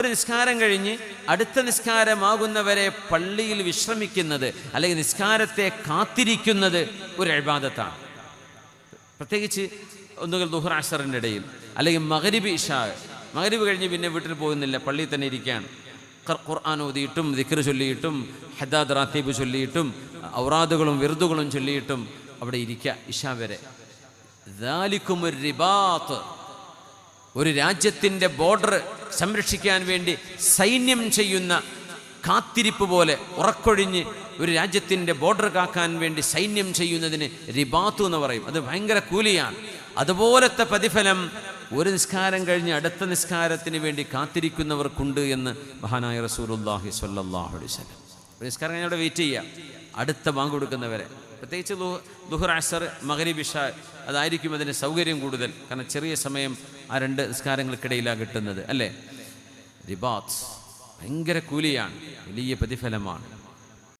ഒരു നിസ്കാരം കഴിഞ്ഞ് അടുത്ത നിസ്കാരമാകുന്നവരെ പള്ളിയിൽ വിശ്രമിക്കുന്നത് അല്ലെങ്കിൽ നിസ്കാരത്തെ കാത്തിരിക്കുന്നത് ഒരു അഴിബാദത്താണ് പ്രത്യേകിച്ച് ഒന്നുകിൽ ദുഹർ ഇടയിൽ അല്ലെങ്കിൽ മകരിബ് ഇഷാ. മകരിബ് കഴിഞ്ഞ് പിന്നെ വീട്ടിൽ പോകുന്നില്ല പള്ളിയിൽ തന്നെ ഇരിക്കുകയാണ്. ഖുർആൻ ഓതിയിട്ടും ദിക്കർ ചൊല്ലിയിട്ടും ഹദാദ് റാത്തീബ് ചൊല്ലിയിട്ടും ഔറാദുകളും വിറുദുകളും ചൊല്ലിയിട്ടും അവിടെ ഇരിക്കുക ഇഷാ വരെ. ദാലിക്കും ഒരു റിബാത്ത്. ഒരു രാജ്യത്തിന്റെ ബോർഡർ സംരക്ഷിക്കാൻ വേണ്ടി സൈന്യം ചെയ്യുന്ന കാത്തിരിപ്പ് പോലെ ഉറക്കൊഴിഞ്ഞ് ഒരു രാജ്യത്തിന്റെ ബോർഡർ കാക്കാൻ വേണ്ടി സൈന്യം ചെയ്യുന്നതിന് റിബാത്തു എന്ന് പറയും. അത് ഭയങ്കര കൂലിയാണ്. അതുപോലത്തെ പ്രതിഫലം ഒരു നിസ്കാരം കഴിഞ്ഞ് അടുത്ത നിസ്കാരത്തിന് വേണ്ടി കാത്തിരിക്കുന്നവർക്കുണ്ട് എന്ന് മഹാനായ റസൂലുല്ലാഹി സ്വല്ലല്ലാഹു അലൈഹി സ്വലം നിസ്കാരം കഴിഞ്ഞ് അവിടെ വെയിറ്റ് ചെയ്യുക. അടുത്ത ബാങ്ക് കൊടുക്കുന്നവരെ. പ്രത്യേകിച്ച് ദുഹർ അസർ മകരിബ് ഇഷ അതായിരിക്കും അതിന് സൗകര്യം കൂടുതൽ. കാരണം ചെറിയ സമയം ആ രണ്ട് നിസ്കാരങ്ങൾക്കിടയിലാണ് കിട്ടുന്നത് അല്ലേ? റിബാത്ത് ഭയങ്കര കൂലിയാണ് വലിയ പ്രതിഫലമാണ്.